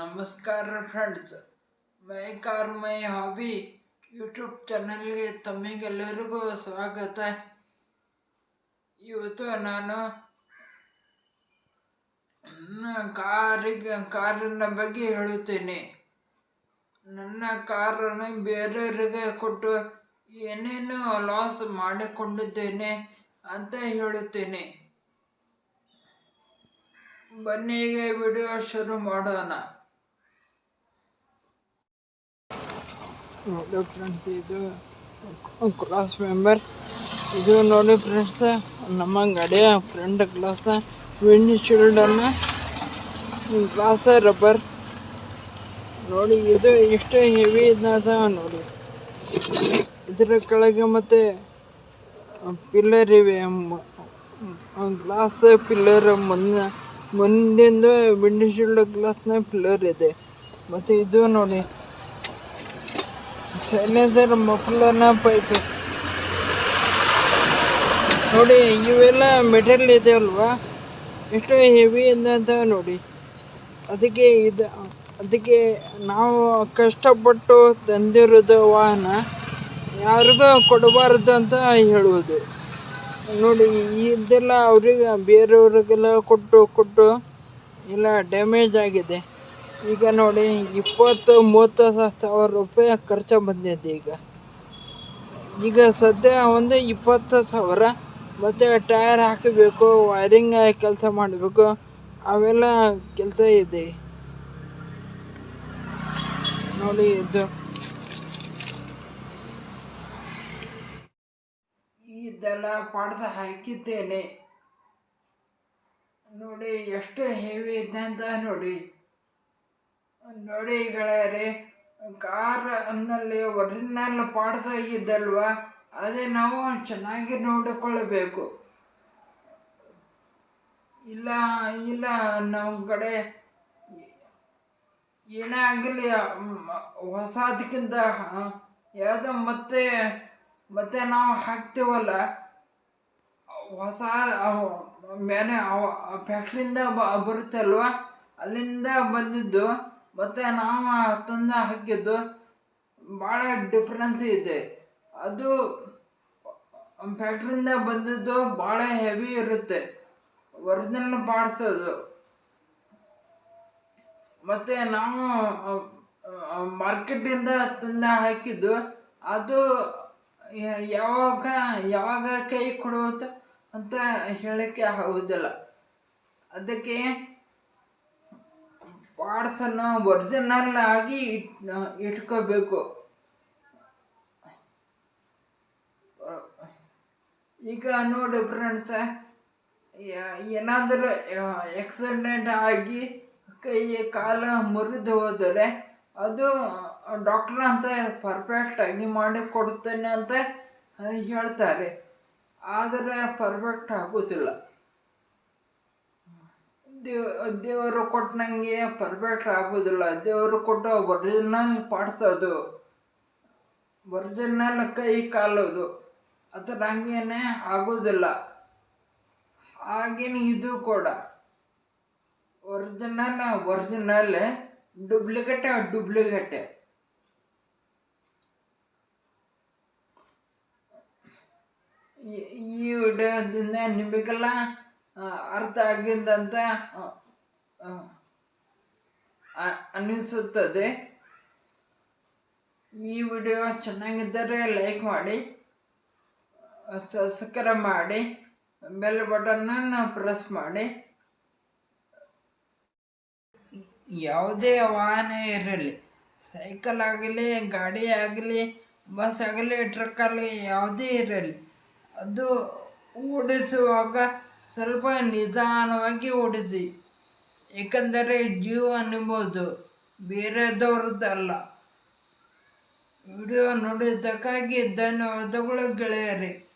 ನಮಸ್ಕಾರ friends my car my hobby YouTube ಚಾನಲ್ಗೆ ತಮಗೆಲ್ಲರಿಗೂ ಸ್ವಾಗತ. ಇವತ್ತು ನಾನು ಕಾರಿಗೆ, ಕಾರಿನ ಬಗ್ಗೆ ಹೇಳುತ್ತೇನೆ. ನನ್ನ ಕಾರನ್ನು ಬೇರೆಯವರಿಗೆ ಕೊಟ್ಟು ಏನೇನು ಲಾಸ್ ಮಾಡಿಕೊಂಡಿದ್ದೇನೆ ಅಂತ ಹೇಳುತ್ತೇನೆ. ಬನ್ನಿಗೆ ವಿಡಿಯೋ ಶುರು ಮಾಡೋಣ. ನೋಡಿ ಫ್ರೆಂಡ್ಸ್ ಇದು ಕ್ಲಾಸ್ ಮೆಂಬರ್ ಇದು ನೋಡಿ ಫ್ರೆಂಡ್ಸ್ ನಮ್ಮ ಗಾಡಿಯ ಫ್ರೆಂಡ್ ಗ್ಲಾಸ್ ವಿಂಡ್ ಶೀಲ್ಡನ್ನು ಗ್ಲಾಸ್ ರಬ್ಬರ್ ನೋಡಿ ಇದು ಎಷ್ಟು ಹೆವಿ ಇದ್ದ ನೋಡಿ ಇದರ ಕೆಳಗೆ ಮತ್ತೆ ಪಿಲ್ಲರ್ ಇವೆ ಗ್ಲಾಸ್ ಪಿಲ್ಲರ್ ಮುಂದೆ ಮುಂದಿಂದು ವಿಂಡ್ ಶೀಲ್ಡ್ ಗ್ಲಾಸ್ನ ಪಿಲ್ಲರ್ ಇದೆ ಮತ್ತು ಇದು ನೋಡಿ ಸೈಲೆನ್ಸರ್ ಮಫ್ಲರ್ನ ಪೈಪ್. ನೋಡಿ, ಇವೆಲ್ಲ ಮೆಟೀರಿಯಲ್ ಇದೆ ಅಲ್ವಾ? ಎಷ್ಟು ಹೆವಿ ಅಂತ ನೋಡಿ. ಅದಕ್ಕೆ ಇದು, ಅದಕ್ಕೆ ನಾವು ಕಷ್ಟಪಟ್ಟು ತಂದಿರೋದು ವಾಹನ ಯಾರಿಗೂ ಕೊಡಬಾರ್ದು ಅಂತ ಹೇಳುವುದು. ನೋಡಿ, ಇದೆಲ್ಲ ಅವ್ರಿಗೆ ಬೇರೆಯವ್ರಿಗೆಲ್ಲ ಕೊಟ್ಟು ಕೊಟ್ಟು, ಎಲ್ಲ ಡ್ಯಾಮೇಜ್ ಆಗಿದೆ. ಈಗ ನೋಡಿ, ಇಪ್ಪತ್ತು, ಮೂವತ್ತು ಸಾವಿರ ರೂಪಾಯಿ ಖರ್ಚು ಬಂದಿದೆ ಈಗ. ಈಗ ಸದ್ಯ ಒಂದು ಇಪ್ಪತ್ತು ಸಾವಿರ, ಮತ್ತು ಟೈರ್ ಹಾಕಬೇಕು, ವೈರಿಂಗ್ ಕೆಲಸ ಮಾಡಬೇಕು, ಅವೆಲ್ಲ ಕೆಲಸ ಇದೆ. ನೋಡಿ ಇದು. ಇದೆಲ್ಲ ಪಾಡ್ದ ಹಾಕಿದ್ದೇನೆ. ನೋಡಿ, ಎಷ್ಟು ಹೆವಿ ಇದೆ ಅಂತ ನೋಡಿ. ನೋಡಿ ಗೆಳೆಯರೇ ಕಾರ್ ಅನ್ನಲ್ಲಿ ಒರಿಜಿನಲ್ ಪಾರ್ಟ್ಸ್ ಇದ್ದಲ್ವಾ? ಅದೇ ನಾವು ಚೆನ್ನಾಗಿ ನೋಡಿಕೊಳ್ಳಬೇಕು ಇಲ್ಲ ಇಲ್ಲ ನಮ್ಮ ಕಡೆ ಏನೇ ಆಗಲಿ ಹೊಸದಕ್ಕಿಂತ ಯಾವುದೋ ಮತ್ತೆ ಮತ್ತೆ ನಾವು ಹಾಕ್ತೀವಲ್ಲ? ಹೊಸ ಮೇಲೆ ಫ್ಯಾಕ್ಟ್ರಿಯಿಂದ ಬರುತ್ತಲ್ವ? ಅಲ್ಲಿಂದ ಬಂದಿದ್ದು. ಮತ್ತು ನಾವು ತಂದು ಹಾಕಿದ್ದು ಭಾಳ ಡಿಫ್ರೆನ್ಸ್ ಇದೆ. ಅದು ಫ್ಯಾಕ್ಟ್ರಿಯಿಂದ ಬಂದಿದ್ದು ಭಾಳ ಹೆವಿ ಇರುತ್ತೆ. ಒರಿಜಿನಲ್ ಮತ್ತೆ ಮತ್ತು ನಾವು ಮಾರ್ಕೆಟಿಂದ ತಂದು ಹಾಕಿದ್ದು ಅದು ಯಾವಾಗ ಯಾವಾಗ ಕೈ ಕೊಡುತ್ತೆ ಅಂತ ಹೇಳೋಕ್ಕೆ ಆಗೋದಿಲ್ಲ. ಅದಕ್ಕೆ ಪಾರ್ಟ್ಸನ್ನು ಒರಿಜಿನಲ್ ಆಗಿ ಇಟ್ ಇಟ್ಕೋಬೇಕು. ಈಗ ನೋಡಿ ಫ್ರೆಂಡ್ಸ ಏನಾದರೂ ಆಕ್ಸಿಡೆಂಟ್ ಆಗಿ ಕೈ, ಕಾಲು ಮುರಿದು ಹೋದರೆ ಅದು ಡಾಕ್ಟರ್ ಅಂತ ಪರ್ಫೆಕ್ಟಾಗಿ ಮಾಡಿ ಕೊಡ್ತೇನೆ ಅಂತ ಹೇಳ್ತಾರೆ. ಆದರೆ ಪರ್ಫೆಕ್ಟ್ ಆಗೋದಿಲ್ಲ. ದೇವ್, ದೇವರು ಕೊಟ್ಟಂಗೆ ಪರ್ಫೆಕ್ಟ್ ಆಗೋದಿಲ್ಲ. ದೇವರು ಕೊಟ್ಟು ಒರಿಜಿನಲ್ ಪಾರ್ಟ್ಸ್ ಅದು. ಒರಿಜಿನಲ್ ಕೈ ಕಾಲೋದು ಅದರ ಹಂಗೇನೆ ಆಗೋದಿಲ್ಲ. ಹಾಗೇನೆ ಇದು ಕೂಡ. ಒರಿಜಿನಲ್ ಒರಿಜಿನಲ್ ಡೂಪ್ಲಿಕೇಟ್ ಡೂಪ್ಲಿಕೇಟ್ ಈ ವಿಡಿಯೋದಿಂದ ನಿಮಗೆಲ್ಲ ಅರ್ಥ ಆಗಿದ್ದಂತ ಅನ್ನಿಸುತ್ತದೆ. ಈ ವಿಡಿಯೋ ಚೆನ್ನಾಗಿದ್ದರೆ ಲೈಕ್ ಮಾಡಿ ಸಬ್ಸ್ಕ್ರೈಬ್ ಮಾಡಿ, ಬೆಲ್ ಬಟನನ್ನು ಪ್ರೆಸ್ ಮಾಡಿ. ಯಾವುದೇ ವಾಹನ ಇರಲಿ, ಸೈಕಲ್ ಆಗಲಿ, ಗಾಡಿ ಆಗಲಿ, ಬಸ್ ಆಗಲಿ, ಟ್ರಕ್ ಆಗಲಿ, ಯಾವುದೇ ಇರಲಿ, ಅದು ಓಡಿಸುವಾಗ ಸ್ವಲ್ಪ ನಿಧಾನವಾಗಿ ಓಡಿಸಿ. ಏಕೆಂದರೆ ಜೀವ ಅನ್ನಬಹುದು ಬೇರೆದವ್ರದ್ದಲ್ಲ. ವಿಡಿಯೋ ನೋಡಿದ್ದಕ್ಕಾಗಿ ಧನ್ಯವಾದಗಳು ಗೆಳೆಯರೇ.